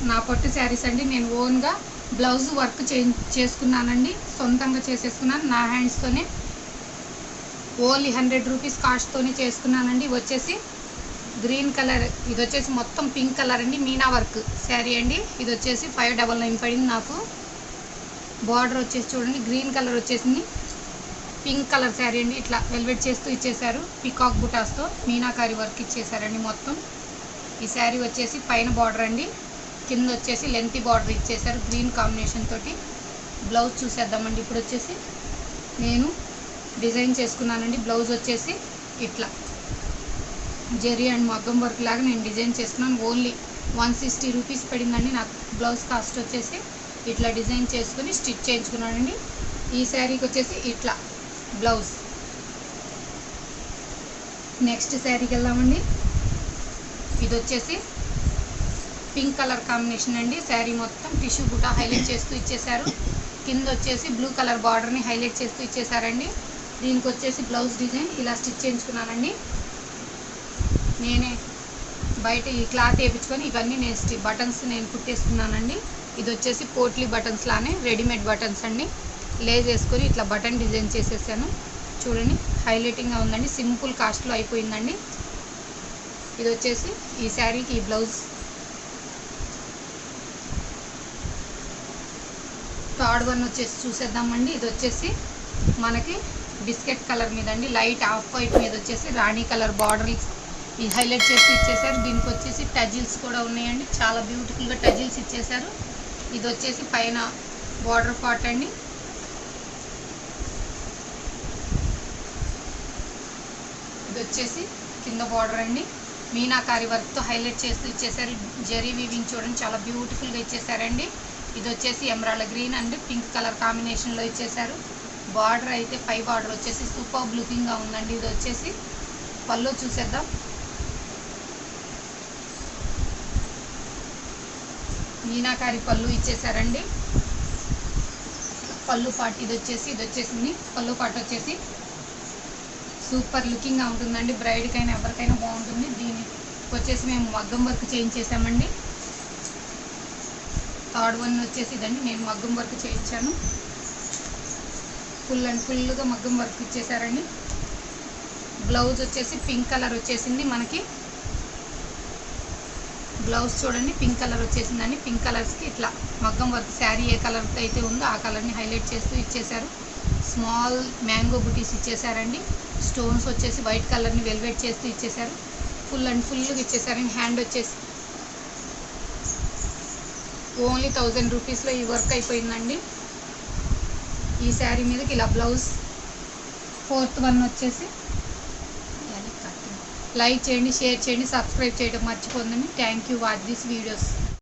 నా పట్టు శారీస్ అండి. నేను ఓన్గా బ్లౌజ్ వర్క్ చే చేసుకున్నానండి. సొంతంగా చేసేసుకున్నాను. నా హ్యాండ్స్తోనే ఓన్లీ హండ్రెడ్ రూపీస్ కాస్ట్తోనే చేసుకున్నానండి. వచ్చేసి గ్రీన్ కలర్ ఇది వచ్చేసి మొత్తం పింక్ కలర్ అండి. మీనా వర్క్ శారీ అండి. ఇది వచ్చేసి ఫైవ్ డబల్ నైన్ పడింది నాకు. బార్డర్ వచ్చేసి చూడండి. గ్రీన్ కలర్ వచ్చేసింది. పింక్ కలర్ శారీ అండి. ఇట్లా వెల్వెట్ చేస్తూ ఇచ్చేసారు పికాక్ బుటాస్తో మీనాకారి వర్క్ ఇచ్చేసారండి మొత్తం. ఈ శారీ వచ్చేసి పైన బార్డర్ అండి. కింద వచ్చేసి లెంతీ బార్డర్ ఇచ్చేసారు గ్రీన్ కాంబినేషన్ తోటి బ్లౌజ్ చూసేద్దామండి. ఇప్పుడు వచ్చేసి నేను డిజైన్ చేసుకున్నానండి. బ్లౌజ్ వచ్చేసి ఇట్లా. జెరీ అండ్ మగ్గం వర్క్ లాగా నేను డిజైన్ చేసుకున్నాను ఓన్లీ వన్ సిక్స్టీ రూపీస్ పడిందండి. నాకు బ్లౌజ్ కాస్ట్ వచ్చేసి ఇట్లా డిజైన్ చేసుకుని స్టిచ్ చేయించుకున్నానండి. ఈ శారీకి వచ్చేసి ఇట్లా బ్లౌజ్ నెక్స్ట్ శారీకి వెళ్దామండి. ఇది వచ్చేసి పింక్ కలర్ కాంబినేషన్ అండి. శారీ మొత్తం టిష్యూ బుట్ట హైలైట్ చేస్తూ ఇచ్చేసారు కింద వచ్చేసి బ్లూ కలర్ బార్డర్ని హైలైట్ చేస్తూ ఇచ్చేసారండి దీనికి వచ్చేసి బ్లౌజ్ డిజైన్ ఇలా స్టిచ్ చేయించుకున్నానండి. నేనే బయట ఈ క్లాత్ వేయించుకొని ఇవన్నీ నేను స్టి బటన్స్ నేను కుట్టేసుకున్నానండి. ఇది వచ్చేసి పోట్లీ బటన్స్ లానే రెడీమేడ్ బటన్స్ అండి. లేజ్ వేసుకొని ఇట్లా బటన్ డిజైన్ చేసేసాను. చూడండి హైలైటింగ్గా ఉందండి. సింపుల్ కాస్ట్లో అయిపోయిందండి. ఇది వచ్చేసి ఈ శారీకి ఈ బ్లౌజ్ థర్డ్ వన్ వచ్చేసి చూసేద్దామండి. ఇది వచ్చేసి మనకి బిస్కెట్ కలర్ మీద అండి లైట్ ఆఫ్ వైట్ మీద వచ్చేసి రాణి కలర్ బార్డర్ ఇది హైలైట్ చేసి ఇచ్చేసారు దీనికి వచ్చేసి టజిల్స్ కూడా ఉన్నాయండి. చాలా బ్యూటిఫుల్గా టజిల్స్ ఇచ్చేసారు ఇది వచ్చేసి పైన బార్డర్ పార్ట్ అండి. ఇది వచ్చేసి కింద బార్డర్ అండి. మీనాకారి వర్క్తో హైలైట్ చేస్తూ ఇచ్చేసారు జరీ వీవింగ్ చూడండి. చాలా బ్యూటిఫుల్గా ఇచ్చేసారండి ఇది వచ్చేసి emerald green and pink colour కాంబినేషన్లో ఇచ్చేసారు బార్డర్ అయితే పై బార్డర్ వచ్చేసి సూపర్ లుకింగ్గా ఉందండి. ఇది వచ్చేసి పళ్ళు చూసేద్దాం. మీనాకారి పళ్ళు ఇచ్చేసారండి పళ్ళు పాటు ఇది వచ్చేసి ఇది వచ్చేసింది పళ్ళు పాటు వచ్చేసి సూపర్ లుకింగ్గా ఉంటుందండి. బ్రైడ్కైనా ఎవరికైనా బాగుంటుంది. దీనికి వచ్చేసి మేము మగ్గం వర్క్ చేయించేసామండి థర్డ్ వన్ వచ్చేసి ఇదండి. నేను మగ్గం వర్క్ చేయించాను. ఫుల్ అండ్ ఫుల్గా మగ్గం వర్క్ ఇచ్చేసారండి. బ్లౌజ్ వచ్చేసి పింక్ కలర్ వచ్చేసింది మనకి. బ్లౌజ్ చూడండి పింక్ కలర్ వచ్చేసిందండి. పింక్ కలర్స్కి ఇట్లా మగ్గం వర్క్ శారీ ఏ కలర్ అయితే ఉందో ఆ కలర్ని హైలైట్ చేస్తూ ఇచ్చేశారు స్మాల్ మ్యాంగో బుటీస్ ఇచ్చేసారండి. స్టోన్స్ వచ్చేసి వైట్ కలర్ని వెల్వెట్ చేస్తూ ఇచ్చేశారు ఫుల్ అండ్ ఫుల్గా ఇచ్చేసారండి. హ్యాండ్ వచ్చేసి ఓన్లీ థౌజండ్ రూపీస్లో ఈ వర్క్ అయిపోయిందండి. ఈ శారీ మీదకి ఇలా బ్లౌజ్ ఫోర్త్ వన్ వచ్చేసి లైక్ చేయండి షేర్ చేయండి సబ్స్క్రైబ్ చేయడం మర్చిపోందండి thank you watch this videos.